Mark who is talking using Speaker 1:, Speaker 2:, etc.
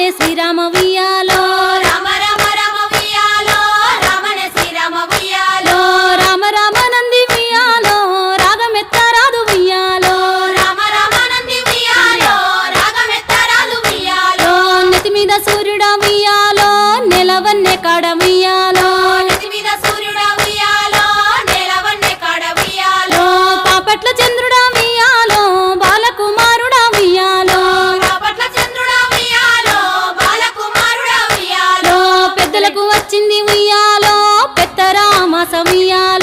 Speaker 1: రమణ శ్రీరామ వియాలో
Speaker 2: రామ రామ రామ వియాలో రమణ శ్రీరామ వియాలో
Speaker 1: రామ రామ నంది వియాలో రాగమెత్తరాదు వియాలో
Speaker 2: రామ రామ నంది వియాలో రాగమెత్తరాదు వియాలో
Speaker 1: నెత్తి మీద సూర్యుడ వియాలో మోగింది ఉయ్యాలో పెత్తరామ సమయాలు